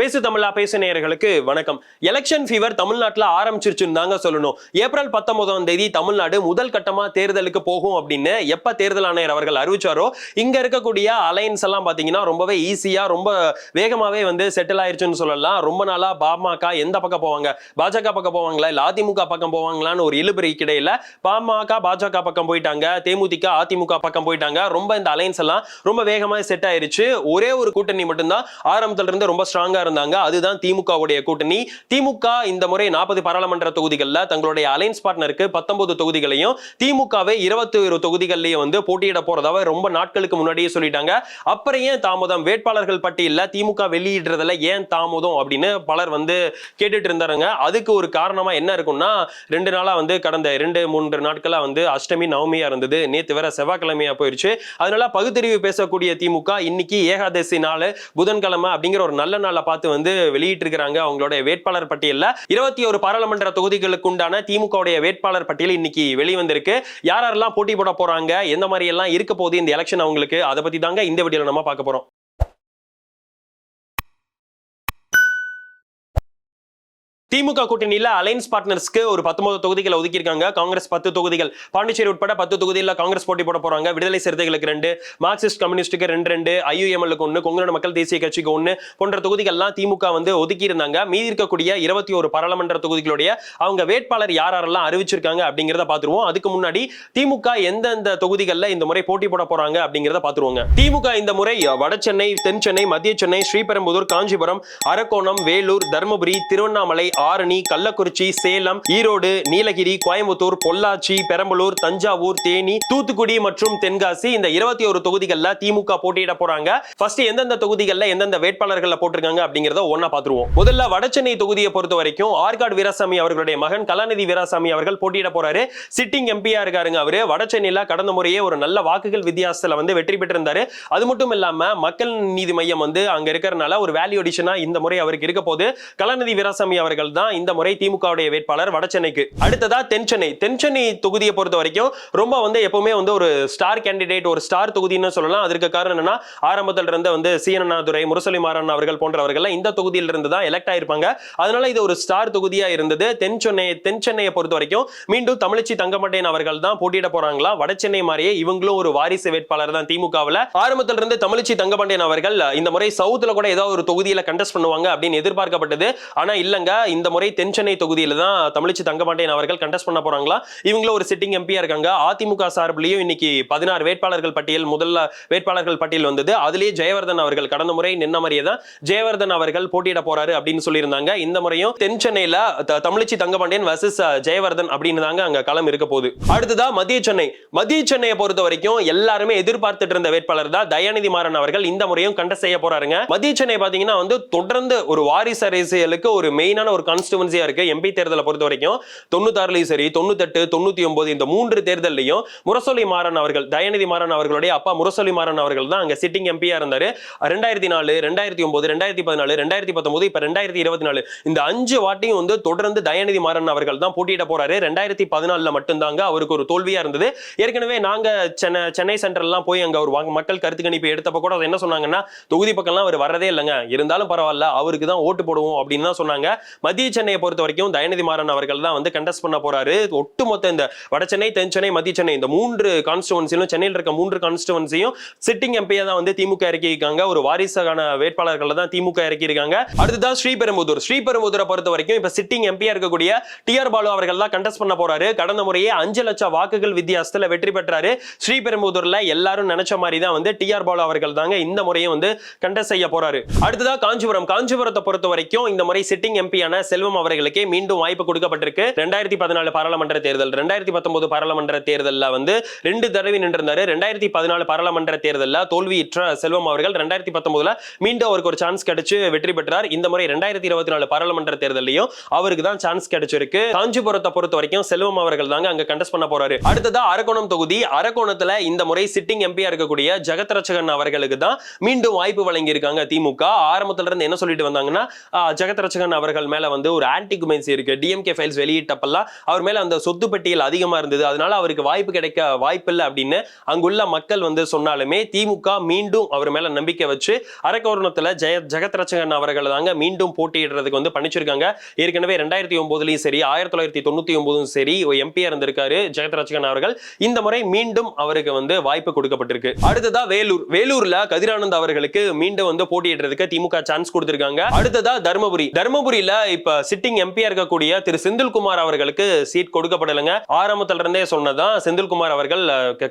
பேசு தமிழா பேசு நேயர்களுக்கு வணக்கம். எலெக்ஷன் ஃபீவர் தமிழ்நாட்டில் ஆரம்பிச்சிருச்சுன்னு தாங்க சொல்லணும். ஏப்ரல் பத்தொன்பதாம் தேதி தமிழ்நாடு முதல் கட்டமா தேர்தலுக்கு போகும் அப்படின்னு எப்ப தேர்தல் ஆணையர் அவர்கள் அறிவிச்சாரோ இங்க இருக்கக்கூடிய அலைன்ஸ் எல்லாம் பாத்தீங்கன்னா ரொம்பவே ஈஸியா ரொம்ப வேகமாவே வந்து செட்டில் ஆயிருச்சுன்னு சொல்லலாம். ரொம்ப நாளா பாமக எந்த பக்கம் போவாங்க? பாஜக பக்கம் போவாங்களா? இல்ல அதிமுக பக்கம் போவாங்களான்னு ஒரு இழுபறி கிடையில பாமக பாஜக பக்கம் போயிட்டாங்க. தேமுதிக அதிமுக பக்கம் போயிட்டாங்க. ரொம்ப இந்த அலைன்ஸ் எல்லாம் ரொம்ப வேகமா செட் ஆயிருச்சு. ஒரே ஒரு கூட்டணி மட்டும்தான் ஆரம்பத்துல இருந்து ரொம்ப ஸ்ட்ராங்கா இருந்தாங்க. அதுதான் திமுகவுடைய கூட்டணி. திமுக இந்த முறை நாற்பது பாராளுமன்ற தொகுதிகளில் தங்களுடைய அலைன்ஸ் பார்ட்னருக்கு பத்தொன்பது தொகுதிகளையும் திமுகவை இருபத்தி ஒரு தொகுதிகளையும் வந்து போட்டியிட போறதாக ரொம்ப நாட்களுக்கு முன்னாடியே சொல்லிட்டாங்க. அப்புறம் ஏன் தாமதம்? வேட்பாளர்கள் பட்டியலில் திமுக வெளியிடுறதுல ஏன் தாமதம் அப்படின்னு பலர் வந்து கேட்டுட்டு இருந்தாருங்க. அதுக்கு ஒரு காரணமா என்ன இருக்கும்னா ரெண்டு நாளா வந்து கடந்த ரெண்டு மூன்று நாட்களா வந்து அஷ்டமி நவமியா இருந்தது. நேத்து வேற செவ்வாய்க்கிழமையா போயிருச்சு. அதனால பகுத்தறிவு பேசக்கூடிய திமுக இன்னைக்கு ஏகாதசி நாள் புதன்கிழமை அப்படிங்கிற ஒரு நல்ல நாளை பார்த்து வந்து வெளியிட்டு இருக்கிறாங்க அவங்களோட வேட்பாளர் பட்டியலில். இருபத்தி ஒரு பாராளுமன்ற தொகுதிகளுக்கு உண்டான திமுகவுடைய வேட்பாளர் பட்டியல் இன்னைக்கு வெளிவந்திருக்கு. யார் யாரெல்லாம் போட்டி போட போறாங்க? எந்த மாதிரி எல்லாம் இருக்க போகுது இந்த எலெக்ஷன் அவங்களுக்கு? அதை பத்தி தாங்க இந்த வீடியோல நம்ம பார்க்க போறோம். திமுக கூட்டணியில் அலைன்ஸ் பார்ட்னர்ஸ்க்கு ஒரு பத்தொன்பது தொகுதிகளை ஒதுக்கியிருக்காங்க. காங்கிரஸ் பத்து தொகுதிகள். பாண்டிச்சேரி உட்பட பத்து தொகுதியில் காங்கிரஸ் போட்டி போட போறாங்க. விடுதலை சிறுத்தைகளுக்கு ரெண்டு மார்க்சிஸ்ட் கம்யூனிஸ்டுக்கு ரெண்டு ரெண்டு ஐயுஎம்எல்க்கு ஒன்று கொங்குநாடு மக்கள் தேசிய கட்சிக்கு ஒன்று போன்ற தொகுதிகள்லாம் திமுக வந்து ஒதுக்கி இருந்தாங்க மீதி இருக்கக்கூடிய இருபத்தி ஒரு பாராளுமன்ற தொகுதிகளுடைய அவங்க வேட்பாளர் யார் யாரெல்லாம் அறிவிச்சிருக்காங்க அப்படிங்கிறத பார்த்துருவோம் அதுக்கு முன்னாடி திமுக எந்தெந்த தொகுதிகளில் இந்த முறை போட்டி போட போறாங்க அப்படிங்கிறத பார்த்துருவோங்க திமுக இந்த முறை வட சென்னை தென் சென்னை மத்திய சென்னை ஸ்ரீபெரும்புதூர் காஞ்சிபுரம் அரக்கோணம் வேலூர் தருமபுரி திருவண்ணாமலை ஆரணி கள்ளக்குறிச்சி சேலம் ஈரோடு நீலகிரி கோயம்புத்தூர் பொள்ளாச்சி பெரம்பலூர் தஞ்சாவூர் தேனி தூத்துக்குடி மற்றும் தென்காசி இந்த இருபத்தி ஒரு தொகுதிகளில் திமுக போட்டியிட போறாங்க. ஃபர்ஸ்ட் எந்தெந்த தொகுதிகளில் எந்தெந்த வேட்பாளர்களை போட்டிருக்காங்க அப்படிங்கிறத ஒன்னா பார்த்துருவோம் முதல்ல வடசென்னை தொகுதியை பொறுத்த வரைக்கும் ஆர்காட் வீராசாமி அவர்களுடைய மகன் கலாநிதி வீராசாமி அவர்கள் போட்டியிட போறாரு. சிட்டிங் எம்பியா இருக்காருங்க அவரு. வடசென்னையில கடந்த முறையே ஒரு நல்ல வாக்குகள் வித்தியாசத்துல வந்து வெற்றி பெற்றிருந்தாரு. அது மட்டும் இல்லாம மக்கள் நீதி மையம் வந்து அங்க இருக்கிறனால ஒரு வேல்யூ அடிஷனா இந்த முறை அவருக்கு இருக்க போது கலாநிதி வீராசாமி அவர்கள் தான் இந்த முறை திமுகவுடைய வேட்பாளர் வடசென்னைக்கு அடுத்ததா தென் சென்னை. தென் சென்னை தொகுதியை பொறுத்த வரைக்கும் ரொம்ப வந்து எப்பவுமே வந்து ஒரு ஸ்டார் கேண்டிடேட் ஒரு ஸ்டார் தொகுதின்னு சொல்லலாம். அதற்கு காரணம் என்னன்னா ஆரம்பத்தில் இருந்து வந்து சீனநாதுரை முரசொலி மாறன் அவர்கள் போன்றவர்கள் இந்த தொகுதியில் இருந்து தான் எலெக்ட் ஆயிருப்பாங்க. அதனால இது ஒரு ஸ்டார் தொகுதியா இருந்தது. தென் சென்னை தென் சென்னையை பொறுத்த வரைக்கும் மீண்டும் தமிழச்சி தங்கமட்டையன் அவர்கள் தான் போட்டியிட போறாங்களா? வட சென்னை மாதிரியே இவங்களும் ஒரு வாரிசு வேட்பாளர் தான் திமுகவில். ஆரம்பத்தில் இருந்து தமிழச்சி தங்கமட்டேன் அவர்கள் இந்த முறை சவுத்துல கூட ஏதாவது ஒரு தொகுதியில கண்டெஸ்ட் பண்ணுவாங்க அப்படின்னு எதிர்பார்க்கப்பட்டது. ஆனா இல்லங்க இந்த முறை தென் சென்னை தொகுதியில தான் தமிழச்சி தங்கபாண்டியன் அவர்கள் கண்டெஸ்ட் பண்ண போறாங்களா? இவங்களும் ஒரு சிட்டிங் எம்பியா இருக்காங்க. அதிமுக சார்பிலையும் இன்னைக்கு பதினாறு வேட்பாளர்கள் பட்டியல் முதல்ல வேட்பாளர்கள் பட்டியல் வந்தது. அதுலேயே ஜெயவர்தன் அவர்கள் கடந்த முறை நின்ன மாதிரியே தான் ஜெயவர்தன் அவர்கள் போட்டியிட போறாரு அப்படின்னு சொல்லியிருந்தாங்க. இந்த முறையும் தென் சென்னையில தமிழிச்சி தங்கபாண்டியன் வர்சஸ் ஜெயவர்தன் அப்படின்னு தாங்க அங்க களம் இருக்க போகுது. அடுத்ததா மத்திய சென்னை. மத்திய சென்னையை பொறுத்த வரைக்கும் எல்லாருமே எதிர்பார்த்துட்டு இருந்த வேட்பாளர் தான் தயாநிதி மாறன் அவர்கள் இந்த முறையும் கண்ட செய்ய போறாருங்க. மத்திய சென்னை பாத்தீங்கன்னா வந்து தொடர்ந்து ஒரு வாரிசு அரசியலுக்கு ஒரு மெயினான ஒரு கான்ஸ்டுவன்சியா இருக்கு. எம்பி தேர்தலை பொறுத்த வரைக்கும் தொண்ணூத்தாறுலையும் சரி தொண்ணூத்தெட்டு தொண்ணூத்தி ஒன்பது இந்த மூன்று தேர்தலையும் முரசொலி மாறன் அவர்கள் தயநிதி மாறன் அவர்களுடைய அப்பா முரசொலி மாறன் அவர்கள் தான் அங்க சிட்டிங் எம்பியா இருந்தார் ரெண்டாயிரத்தி நாலு ரெண்டாயிரத்தி ஒன்பது ரெண்டாயிரத்தி பதினாலு ரெண்டாயிரத்தி பத்தொன்பது இப்போ ரெண்டாயிரத்தி இருபத்தி நாலு இந்த அஞ்சு வாட்டியும் வந்து தொடர்ந்து தயாநிதி மாறன் அவர்கள் தான் போட்டியிட போறாரு. ரெண்டாயிரத்தி பதினாலுல மட்டும்தாங்க அவருக்கு ஒரு தோல்வியா இருந்தது. ஏற்கனவே நாங்க சென்னை சென்னை சென்ட்ரல்லாம் போய் அங்க அவர் வாங்க- மக்கள் கருத்து கணிப்பு எடுத்தப்ப கூட என்ன சொன்னாங்கன்னா தொகுதி பக்கம்லாம் அவர் வரதே இல்லைங்க. இருந்தாலும் பரவாயில்ல அவருக்கு தான் ஓட்டு போடுவோம் அப்படின்னு தான் சொன்னாங்க. மத்திய சென்னையை பொறுத்த வரைக்கும் தயநிதி மாறன் அவர்கள் தான் வந்து கண்டெஸ்ட் பண்ண போறாரு. ஒட்டுமொத்த இந்த வட சென்னை தென் சென்னை மத்திய சென்னை இந்த மூன்று கான்ஸ்டுவன்சிலும் சென்னையில் இருக்க மூன்று கான்ஸ்டுவன்சியும் சிட்டிங் எம்பியா தான் வந்து திமுக இறக்கியிருக்காங்க. ஒரு வாரிசான வேட்பாளர்கள் தான் திமுக இறக்கியிருக்காங்க. அடுத்ததான் ஸ்ரீபெரும்புதூர். ஸ்ரீபெரும்புதூரை பொறுத்த வரைக்கும் இப்ப சிட்டிங் எம்பியா இருக்கக்கூடிய டிஆர் பாலு அவர்கள் தான் கண்டெஸ்ட் பண்ண போறாரு. கடந்த முறையே அஞ்சு லட்சம் வாக்குகள் வித்தியாசத்துல வெற்றி பெற்றாரு. ஸ்ரீபெரும்புதூர்ல எல்லாரும் நினைச்ச மாதிரி தான் வந்து டிஆர் பாலு அவர்கள் தாங்க இந்த முறையும் வந்து கண்டெஸ்ட் செய்ய போறாரு. அடுத்ததான் காஞ்சிபுரம். காஞ்சிபுரத்தை பொறுத்த வரைக்கும் இந்த முறை சிட்டிங் எம்பியான செல்வம் அவர்களுக்கே மீண்டும் வாய்ப்பு கொடுக்கப்பட்டிருக்கு. ரெண்டாயிரத்தி பதினாலு பாராளுமன்ற தேர்தல் ரெண்டாயிரத்தி பத்தொன்பது பாராளுமன்ற தேர்தலில் வந்து ரெண்டு தடவை நின்றிருந்தாரு. ரெண்டாயிரத்தி பதினாலு பாராளுமன்ற தேர்தலில் தோல்வியுற்ற செல்வம் அவர்கள் ரெண்டாயிரத்தி பத்தொன்பதுல மீண்டும் அவருக்கு ஒரு சான்ஸ் கிடைச்சு வெற்றி பெற்றார். இந்த முறை ரெண்டாயிரத்தி இருபத்தி நாலு பாராளுமன்ற தேர்தலையும் அவருக்கு தான் சான்ஸ் கிடைச்சிருக்கு. காஞ்சிபுரத்தை பொறுத்த வரைக்கும் செல்வம் அவர்கள் தாங்க அங்க கண்டெஸ்ட் பண்ண போறாரு. அடுத்ததா அரக்கோணம் தொகுதி. அரக்கோணத்துல இந்த முறை சிட்டிங் எம்பியா இருக்கக்கூடிய ஜெகத் ரட்சகன் அவர்களுக்கு தான் மீண்டும் வாய்ப்பு வழங்கி இருக்காங்க திமுக. ஆரம்பத்துல இருந்து என்ன சொல்லிட்டு வந்தாங்கன்னா ஜெகத் ரட்சகன் அவர்கள் மேல வந்து ஒரு ஆன்டிகுமென்சி இருக்கு. டிஎம்கே ஃபைல்ஸ் வெளியிட்டப்பெல்லாம் அவர் மேல அந்த சொத்து பட்டியல் அதிகமா இருந்தது. அதனால அவருக்கு வாய்ப்பு கிடைக்க வாய்ப்பில்லை அப்படின்னு அங்குள்ள மக்கள் வந்து சொன்னாலுமே திமுக மீண்டும் அவர் மேல நம்பிக்கை வச்சு அரக்கோரணத்துல ஜெய ஜெகத் ரச்சகன் அவர்கள் தாங்க மீண்டும் போட்டியிடுறதுக்கு வந்து பண்ணிச்சிருக்காங்க ஏற்கனவே ரெண்டாயிரத்தி ஒன்பதுலயும் சரி ஆயிரத்தி தொள்ளாயிரத்தி தொண்ணூத்தி ஒன்பதும் சரி எம்பியா இருந்திருக்காரு ஜெகத் ரச்சகன் அவர்கள். இந்த முறை மீண்டும் அவருக்கு வந்து வாய்ப்பு கொடுக்கப்பட்டிருக்கு. அடுத்ததா வேலூர். வேலூர்ல கதிரானந்த் அவர்களுக்கு மீண்டும் வந்து போட்டியிடுறதுக்கு திமுக சான்ஸ் கொடுத்திருக்காங்க. அடுத்ததா தருமபுரி. தருமபுரியில இப்ப சிட்டிங் எம்பியா இருக்கக்கூடிய திரு செந்தில்குமார் அவர்களுக்கு சீட் கொடுக்கப்படலைங்க. ஆரம்பத்துல இருந்தே சொன்னதான் செந்தில்குமார் அவர்கள்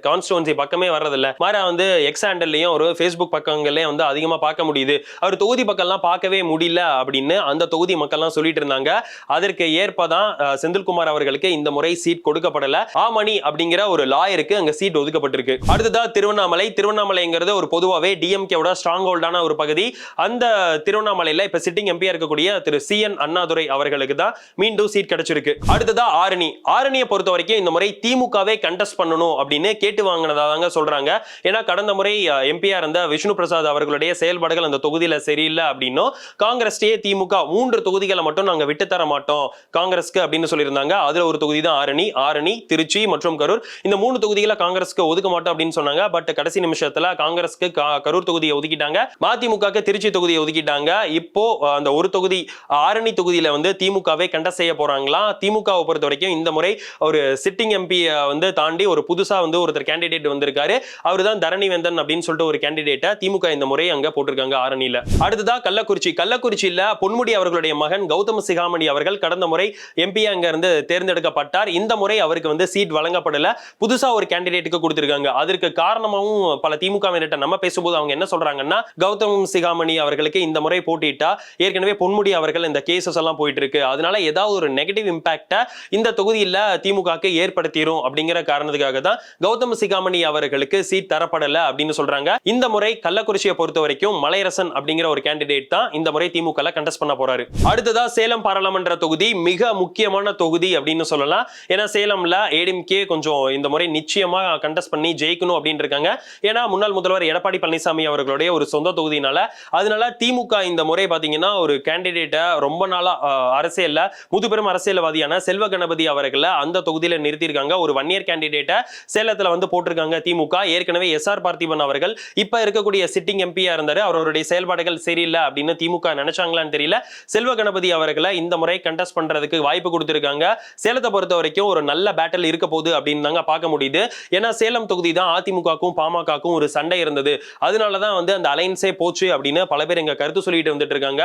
கான்ஸ்டுவன்சி பக்கமே வர்றதில்ல. மாறா வந்து எக்ஸ் ஹேண்டல்லையும் ஒரு ஃபேஸ்புக் பக்கங்கள்லயும் வந்து அதிகமா பார்க்க முடியுது. அவர் தொகுதி பக்கம்லாம் பார்க்கவே முடியல அப்படின்னு அந்த தொகுதி மக்கள்லாம் சொல்லிட்டு இருந்தாங்க. அதற்கு ஏற்பதான் செந்தில்குமார் அவர்களுக்கு இந்த முறை சீட் கொடுக்கப்படல. ஆமணி அப்படிங்கிற ஒரு லாயருக்கு அங்க சீட் ஒதுக்கப்பட்டிருக்கு. அடுத்ததா திருவண்ணாமலை. திருவண்ணாமலைங்கிறது ஒரு பொதுவாகவே டிஎம்கேவோட ஸ்ட்ராங் ஹோல்டான ஒரு பகுதி. அந்த திருவண்ணாமலையில இப்ப சிட்டிங் எம்பியா இருக்கக்கூடிய திரு சி என் அண்ணாதுரை அவர்களுக்கு தான் மீண்டும் சீட் கிடைச்சிருக்கு. அடுத்ததா ஆரணி. ஆரணியை பொறுத்த வரைக்கும் இந்த முறை திமுகவே கண்டஸ்ட் பண்ணணும் அப்படின்னு கேட்டு வாங்கினதா தாங்க சொல்றாங்க. ஏன்னா கடந்த முறை எம்பியா இருந்த விஷ்ணு பிரசாத் அவர்களுடைய செயல்பாடுகள் அந்த தொகுதியில சரியில்லை அப்படின்னும் காங்கிரஸ்டே திமுக மூன்று தொகுதிகளை மட்டும் நாங்க விட்டு தர மாட்டோம். காங்கிரஸ்க்கு அப்படின்னு சொல்லியிருந்தாங்க. அதுல ஒரு தொகுதி தான் ஆரணி ஆரணி திருச்சி மற்றும் கரூர். இந்த மூணு தொகுதிகளை காங்கிரஸ்க்கு ஒதுக்க மாட்டோம் அப்படின்னு சொன்னாங்க. பட் கடைசி நிமிஷத்துல காங்கிரஸ்க்கு கரூர் தொகுதியை ஒதுக்கிட்டாங்க. மதிமுக திருச்சி தொகுதியை ஒதுக்கிட்டாங்க. இப்போ அந்த ஒரு தொகுதி ஆரணி தொகுதி தொகுதியில் வந்து திமுகவை கண்ட செய்ய போறாங்களா? திமுகவை பொறுத்த வரைக்கும் இந்த முறை ஒரு சிட்டிங் எம்பி வந்து தாண்டி ஒரு புதுசா வந்து ஒருத்தர் கேண்டிடேட் வந்திருக்காரு. அவர் தான் தரணிவேந்தன் அப்படின்னு சொல்லிட்டு ஒரு கேண்டிடேட்டை திமுக இந்த முறை அங்க போட்டிருக்காங்க ஆரணியில. அடுத்ததா கள்ளக்குறிச்சி. கள்ளக்குறிச்சியில பொன்முடி அவர்களுடைய மகன் கௌதம் சிகாமணி அவர்கள் கடந்த முறை எம்பி அங்க இருந்து தேர்ந்தெடுக்கப்பட்டார். இந்த முறை அவருக்கு வந்து சீட் வழங்கப்படல. புதுசா ஒரு கேண்டிடேட்டுக்கு கொடுத்திருக்காங்க. அதற்கு காரணமாகவும் பல திமுகவினர்கிட்ட நம்ம பேசும்போது அவங்க என்ன சொல்றாங்கன்னா கௌதம் சிகாமணி அவர்களுக்கு இந்த முறை போட்டியிட்டா. ஏற்கனவே பொன்முடி அவர்கள் இந்த கேசஸ் எல்லாம் போயிட்டு இருக்கு அதனால ஏதாவது ஒரு நெகட்டிவ் இம்பாக்டை இந்த தொகுதியில் திமுகக்கு ஏற்படுத்திடும் அப்படிங்கிற காரணத்துக்காக தான் கௌதம் சிகாமணி அவர்களுக்கு சீட் தரப்படலை அப்படின்னு சொல்றாங்க. இந்த முறை கள்ளக்குறிச்சியை பொறுத்த வரைக்கும் மலையரசன் அப்படிங்கிற ஒரு கேண்டிடேட் தான் இந்த முறை திமுக கண்டஸ்ட் பண்ண போறாரு. அடுத்ததா சேலம் பாராளுமன்ற தொகுதி மிக முக்கியமான தொகுதி அப்படின்னு சொல்லலாம். ஏன்னா சேலம்ல ஏடிஎம்கே கொஞ்சம் இந்த முறை நிச்சயமா கண்டஸ்ட் பண்ணி ஜெயிக்கணும் அப்படின்னு இருக்காங்க. ஏன்னா முன்னாள் முதல்வர் எடப்பாடி பழனிசாமி அவர்களுடைய ஒரு சொந்த தொகுதினால அதனால திமுக இந்த முறை பாத்தீங்கன்னா ஒரு கேண்டிடேட்டை ரொம்ப நாள் அஹ், அரசியல்ல முதுபெரும் அரசியல்வாதியான செல்வ கணபதி அவர்களை அந்த தொகுதியில நிறுத்தியிருக்காங்க. ஒரு ஒன் இயர் கேண்டிடேட்டை சேலத்துல வந்து போட்டிருக்காங்க திமுக. ஏற்கனவே எஸ் ஆர் பார்த்திபன் அவர்கள் இப்ப இருக்கக்கூடிய சிட்டிங் எம்பியா இருந்தாரு. அவருடைய செயல்பாடுகள் சரியில்லை அப்படின்னு திமுக நினைச்சாங்களான்னு தெரியல. செல்வ கணபதி அவர்களை இந்த முறை கண்டெஸ்ட் பண்றதுக்கு வாய்ப்பு கொடுத்திருக்காங்க. சேலத்தை பொறுத்த வரைக்கும் ஒரு நல்ல பேட்டில் இருக்க போகுது அப்படின்னு தாங்க பார்க்க முடியுது. ஏன்னா சேலம் தொகுதி தான் அதிமுகக்கும் பாமகக்கும் ஒரு சண்டை இருந்தது. அதனால தான் வந்து அந்த அலைன்ஸே போச்சு அப்படின்னு பல பேர் எங்க கருத்து சொல்லிட்டு வந்துட்டு இருக்காங்க.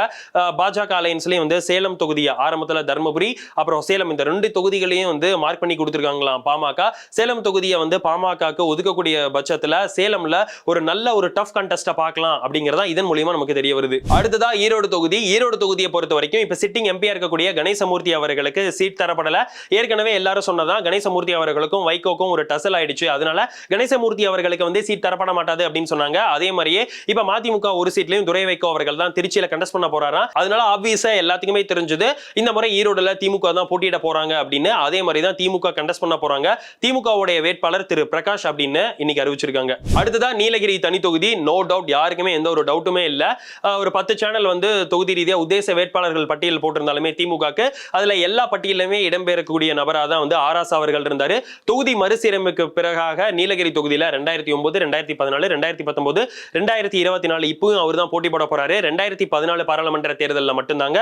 பாஜக அலைன்ஸ்லயும் வந்து சேலம் தொகுதியை ஆரம்பத்தில் தர்மபுரி அப்புறம் சேலம் இந்த ரெண்டு தொகுதிகளையும் வந்து மார்க் பண்ணி கொடுத்துருக்காங்களாம் பாமக. சேலம் தொகுதியை வந்து பாமகக்கு ஒதுக்கக்கூடிய பட்சத்தில் சேலம்ல ஒரு நல்ல ஒரு டஃப் கண்டெஸ்ட்டை பார்க்கலாம் அப்படிங்கிறதா இதன் மூலியமா நமக்கு தெரிய வருது. அடுத்ததா ஈரோடு தொகுதி. ஈரோடு தொகுதியை பொறுத்த வரைக்கும் இப்போ சிட்டிங் எம்பியா இருக்கக்கூடிய கணேசமூர்த்தி அவர்களுக்கு சீட் தரப்படல. ஏற்கனவே எல்லாரும் சொன்னதான் கணேசமூர்த்தி அவர்களுக்கும் வைகோக்கும் ஒரு டசல் ஆயிடுச்சு. அதனால கணேசமூர்த்தி அவர்களுக்கு வந்து சீட் தரப்பட மாட்டாது அப்படின்னு சொன்னாங்க. அதே மாதிரியே இப்ப மதிமுக ஒரு சீட்லயும் துரை வைகோ அவர்கள் தான் திருச்சியில கண்டெஸ்ட் பண்ண போறாராம். அதனால ஆப்வியஸா எல்லாத்துக்குமே தெரிஞ்சது. இந்த முறை ஈரோடுல திமுக தான் போட்டியிட போறாங்க அப்படின்னு. அதே மாதிரி தான் திமுக கண்டஸ்ட் பண்ண போறாங்க. திமுகவுடைய வேட்பாளர் திரு பிரகாஷ் அப்படின்னு இன்னைக்கு அறிவிச்சிருக்காங்க. அடுத்ததா நீலகிரி தனி தொகுதி. நோ டவுட் யாருக்குமே எந்த ஒரு டவுட்டுமே இல்ல. ஒரு பத்து சேனல் வந்து தொகுதி ரீதியா உத்தேச வேட்பாளர்கள் பட்டியல் போட்டிருந்தாலுமே திமுகக்கு அதுல எல்லா பட்டியலுமே இடம்பெறக்கூடிய நபரா தான் வந்து ஆராசா அவர்கள் இருந்தாரு. தொகுதி மறுசீரமைப்பு பிறகாக நீலகிரி தொகுதியில ரெண்டாயிரத்தி ஒன்பது ரெண்டாயிரத்தி பதினாலு ரெண்டாயிரத்தி பத்தொன்பது ரெண்டாயிரத்தி இருபத்தி நாலு இப்பவும் அவர் தான் போட்டி போட போறாரு. ரெண்டாயிரத்தி பதினாலு பாராளுமன்ற தேர்தலில் மட்டும்தாங்க.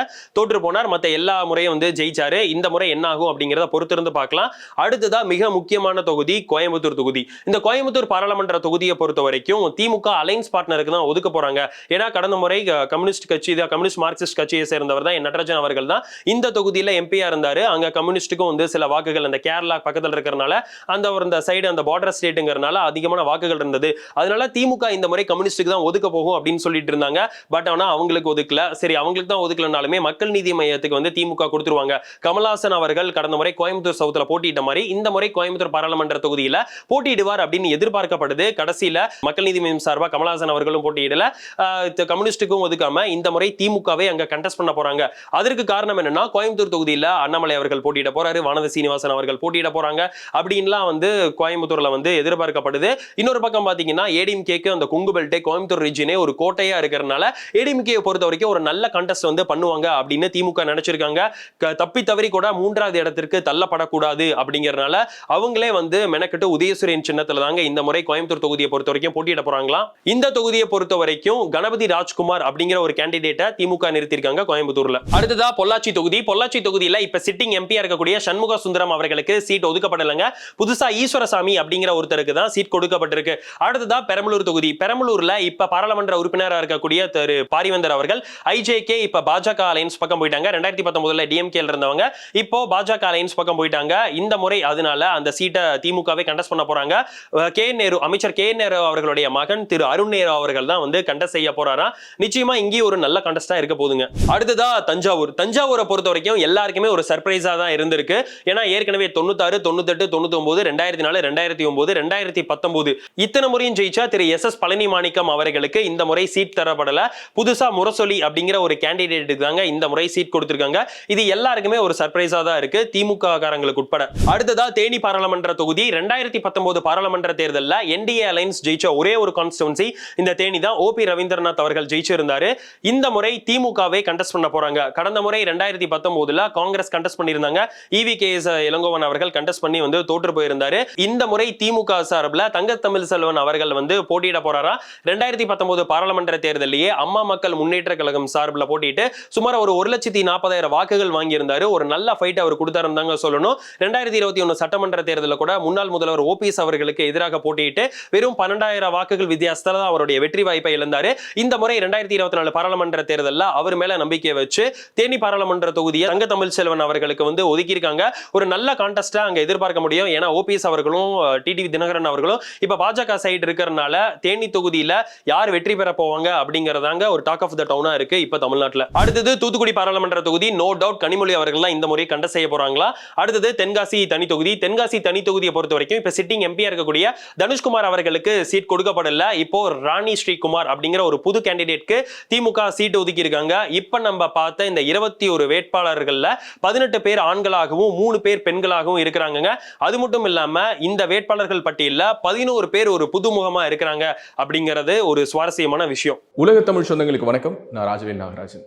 தோற்று போனார். மற்ற எல்லா முறையும் வந்து ஜெயிச்சாரு. இந்த முறை என்ன ஆகும் அப்படிங்கிறத பொறுத்திருந்து பார்க்கலாம். அடுத்ததா மிக முக்கியமான தொகுதி கோயம்புத்தூர் தொகுதி. இந்த கோயம்புத்தூர் பாராளுமன்ற தொகுதியை பொறுத்த வரைக்கும் திமுக அலைன்ஸ் பார்ட்னருக்கு தான் ஒதுக்க போறாங்க. ஏன்னா கடந்த முறை கம்யூனிஸ்ட் கட்சி தான் கம்யூனிஸ்ட் மார்க்சிஸ்ட் கட்சியை சேர்ந்தவர் தான் நடராஜன் அவர்கள் தான். இந்த தொகுதியில் எம்பியா இருந்தாரு. அங்க கம்யூனிஸ்டுக்கும் வந்து சில வாக்குகள் அந்த கேரளா பக்கத்தில் இருக்கிறனால அந்த ஒரு இந்த சைடு அந்த பார்டர் ஸ்டேட்டுங்கிறனால அதிகமான வாக்குகள் இருந்தது. அதனால திமுக இந்த முறை கம்யூனிஸ்டுக்கு தான் ஒதுக்க போகும் அப்படின்னு சொல்லிட்டு இருந்தாங்க. பட் ஆனா அவங்களுக்கு ஒதுக்கல. சரி அவங்களுக்கு தான் ஒதுக்கலனாலுமே மக்கள் நீதி மையத்துக்கு வந்து திமுக கொடுத்துருவாங்க. கமல்ஹாசன் அவர்கள் கடந்த முறை கோயம்புத்தூர் சவுத்துல போட்டியிட்ட மாதிரி இந்த முறை கோயம்புத்தூர் பாராளுமன்ற தொகுதியில போட்டியிடுவார் அப்படின்னு எதிர்பார்க்கப்படுது. கடைசியில மக்கள் நீதி மையம் சார்பாக கமல்ஹாசன் அவர்களும் போட்டியிடல. கம்யூனிஸ்டுக்கும் ஒதுக்காம இந்த முறை திமுகவை அங்க கண்டெஸ்ட் பண்ண போறாங்க. அதற்கு காரணம் என்னன்னா கோயம்புத்தூர் தொகுதியில அண்ணாமலை அவர்கள் போட்டியிட போறாரு வானதி சீனிவாசன் அவர்கள் போட்டியிட போறாங்க. அப்படின்லாம் வந்து கோயம்புத்தூர்ல வந்து எதிர்பார்க்கப்படுது. இன்னொரு பக்கம் பாத்தீங்கன்னா ஏடிஎம்கேக்கு அந்த குங்கு பெல்ட்டே கோயம்புத்தூர் ரீஜனே ஒரு கோட்டையா இருக்கிறதுனால ஏடிஎம்கே பொறுத்த வரைக்கும் ஒரு நல்ல கண்டெஸ்ட் வந்து பண்ணுவாங்க அப்படின்னு அப்படின்னு திமுக நினைச்சிருக்காங்க. தப்பி தவறி கூட மூன்றாவது இடத்திற்கு தள்ளப்படக்கூடாது அப்படிங்கறனால அவங்களே வந்து மெனக்கெட்டு உதயசூரியன் சின்னத்துல தாங்க இந்த முறை கோயம்புத்தூர் தொகுதியை பொறுத்த வரைக்கும் போட்டியிட போறாங்களாம் இந்த தொகுதியை பொறுத்த வரைக்கும் கணபதி ராஜ்குமார் அப்படிங்கிற ஒரு கேண்டிடேட்டை திமுக நிறுத்திருக்காங்க கோயம்புத்தூர்ல. அடுத்ததா பொள்ளாச்சி தொகுதி. பொள்ளாச்சி தொகுதியில இப்ப சிட்டிங் எம்பியா இருக்கக்கூடிய சண்முக சுந்தரம் அவர்களுக்கு சீட் ஒதுக்கப்படலைங்க. புதுசா ஈஸ்வரசாமி அப்படிங்கிற ஒருத்தருக்கு தான் சீட் கொடுக்கப்பட்டிருக்கு. அடுத்ததா பெரம்பலூர் தொகுதி. பெரம்பலூர்ல இப்ப பாராளுமன்ற உறுப்பினராக இருக்கக்கூடிய திரு பாரிவந்தர் அவர்கள் ஐஜேகே இப்ப பாஜக அலையன்ஸ் பக்கம் போயிட்டாங்க. ரெண்டாயிரத்தி பத்தொன்பதுல டிஎம்கேல இருந்தவங்க இப்போ பாஜக அலைன்ஸ் பக்கம் போயிட்டாங்க. இந்த முறை அதனால அந்த சீட்டை திமுகவே கண்டஸ்ட் பண்ண போறாங்க. கே. நேரு அமைச்சர் கே. நேரு அவர்களுடைய மகன் திரு அருண் நேரு அவர்கள் தான் வந்து கண்டஸ்ட் செய்ய போறாராம் நிச்சயமா இங்கேயும் ஒரு நல்ல கண்டஸ்டா இருக்க போதுங்க அடுத்ததா தஞ்சாவூர். தஞ்சாவூரை பொறுத்த வரைக்கும் எல்லாருக்குமே ஒரு சர்ப்ரைஸா தான் இருந்திருக்கு. ஏன்னா ஏற்கனவே தொண்ணூத்தாறு தொண்ணூத்தெட்டு தொண்ணூத்தி ஒன்பது ரெண்டாயிரத்தி நாலு ரெண்டாயிரத்தி ஒன்பது ரெண்டாயிரத்தி பத்தொன்பது இத்தனை முறையும் ஜெயிச்சா திரு எஸ். எஸ். பழனி மாணிக்கம் அவர்களுக்கு இந்த முறை சீட் தரப்படல. புதுசா முரசொலி அப்படிங்கிற ஒரு கேண்டிடேட்டுக்கு தாங்க இந்த முறை முறை சீட் கொடுத்திருக்காங்க. இது எல்லாருக்குமே ஒரு சர்ப்ரைஸா தான் இருக்கு. திமுக காரங்களுக்கு உட்பட. அடுத்ததா தேனி பாராளுமன்ற தொகுதி. ரெண்டாயிரத்தி பத்தொன்பது பாராளுமன்ற தேர்தலில் என்டிஏ அலைன்ஸ் ஜெயிச்ச ஒரே ஒரு கான்ஸ்டுவன்சி இந்த தேனி தான். ஓபி ரவீந்திரநாத் அவர்கள் ஜெயிச்சிருந்தாரு. இந்த முறை திமுகவை கண்டஸ்ட் பண்ண போறாங்க. கடந்த முறை ரெண்டாயிரத்தி பத்தொன்பதுல காங்கிரஸ் கண்டஸ்ட் பண்ணியிருந்தாங்க. இவி கே எஸ் இளங்கோவன் அவர்கள் கண்டஸ்ட் பண்ணி வந்து தோற்று போயிருந்தாரு. இந்த முறை திமுக சார்பில் தங்க தமிழ் செல்வன் அவர்கள் வந்து போட்டியிட போறாரா? ரெண்டாயிரத்தி பத்தொன்பது பாராளுமன்ற தேர்தலையே அம்மா மக்கள் முன்னேற்ற கழகம் சார்பில் போட்டியிட்டு சுமார் ஒரு ஒரு லட்சத்தி நாற்பதாயிரம் வாக்குகள் வாங்கியிருந்தாரு. ஒரு நல்ல ஃபைட் அவர் கொடுத்தாருன்னு தாங்க சொல்லணும். ரெண்டாயிரத்தி இருபத்தி ஒன்று சட்டமன்ற தேர்தலில் கூட முன்னாள் முதல்வர் ஓபிஎஸ் அவர்களுக்கு எதிராக போட்டியிட்டு வெறும் பன்னெண்டாயிரம் வாக்குகள் வித்தியாசத்தில் தான் அவருடைய வெற்றி வாய்ப்பை இழந்தாரு. இந்த முறை ரெண்டாயிரத்தி இருபத்தி நாலு பாராளுமன்ற தேர்தலில் அவர் மேல நம்பிக்கை வச்சு தேனி பாராளுமன்ற தொகுதியை தங்க தமிழ் செல்வன் அவர்களுக்கு வந்து ஒதுக்கியிருக்காங்க. ஒரு நல்ல கான்டெஸ்டா அங்க எதிர்பார்க்க முடியும். ஏன்னா ஓபிஎஸ் அவர்களும் டிடிவி தினகரன் அவர்களும் இப்ப பாஜக சைடு இருக்கிறனால தேனி தொகுதியில யார் வெற்றி பெற போவாங்க அப்படிங்கறதாங்க ஒரு டாக் ஆஃப் த டவுனா இருக்கு இப்ப தமிழ்நாட்டுல. அடுத்தது தூத்துக்குடி பாராளுமன்ற தொகுதி நோ டவுட் கனிமொழி அவர்கள்லாம் இந்த முறை கண்ட செய்ய போறாங்களா? அடுத்தது தென்காசி தனி தொகுதி. தென்காசி தனி தொகுதியை பொறுத்த வரைக்கும் இப்ப சிட்டிங் எம்பியா இருக்கக்கூடிய தனுஷ்குமார் அவர்களுக்கு சீட் கொடுக்கப்படல. இப்போ ராணி ஸ்ரீகுமார் அப்படிங்கிற ஒரு புது கேண்டிடேட்க்கு திமுக சீட் ஒதுக்கி இருக்காங்க இப்ப நம்ம பார்த்த இந்த இருபத்தி ஒரு வேட்பாளர்கள்ல பதினெட்டு பேர் ஆண்களாகவும் மூணு பேர் பெண்களாகவும் இருக்கிறாங்க அது மட்டும் இல்லாம இந்த வேட்பாளர்கள் பட்டியல்ல பதினோரு பேர் ஒரு புதுமுகமா இருக்கிறாங்க அப்படிங்கிறது ஒரு சுவாரஸ்யமான விஷயம். உலக தமிழ் சொந்தங்களுக்கு வணக்கம். நான் ராஜவேல் நாகராஜன்.